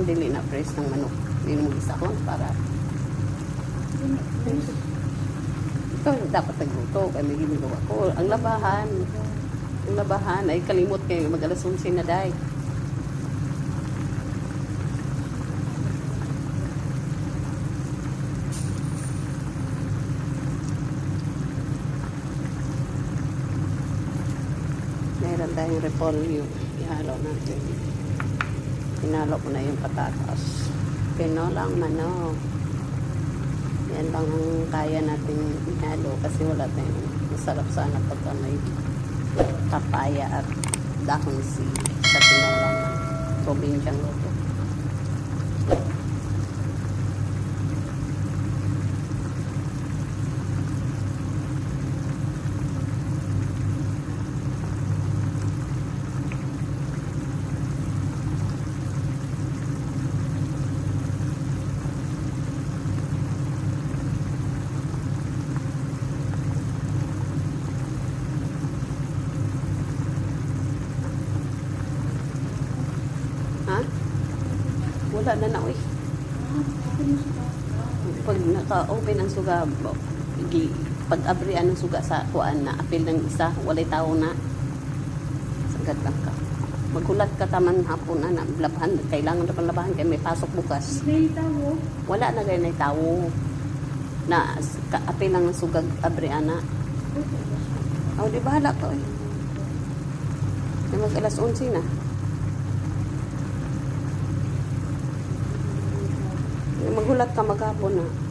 Kan dili na press ng manok. Mo gisahon para ikaw dapat nagluto kaya may ginagawa ko. Ang labahan, ang labahan ay kalimot kayo mag alas 11 na day. Meron tayong repolyo. Ihalo natin. Hinalo ko na yung patatas. Pinolang manok. Yan lang ang kaya natin ihalo kasi wala tayong masarap sana pagka may papaya at dahon si sa pinolang probinsyang luto. Wala na na, uy. Pag naka-open ang suga, bo- gi- pag abrian ng suga sa kuan na apil ng isa, walay tao na. Sagad lang ka. Maghulat ka taman hapon na, labahan, kailangan na labahan kaya may pasok bukas. Wala na ganyan na tao na apil ng sugag abriana. Oh, di bahala uy. May mag alas 11 na. Maghulat ka maghapon na.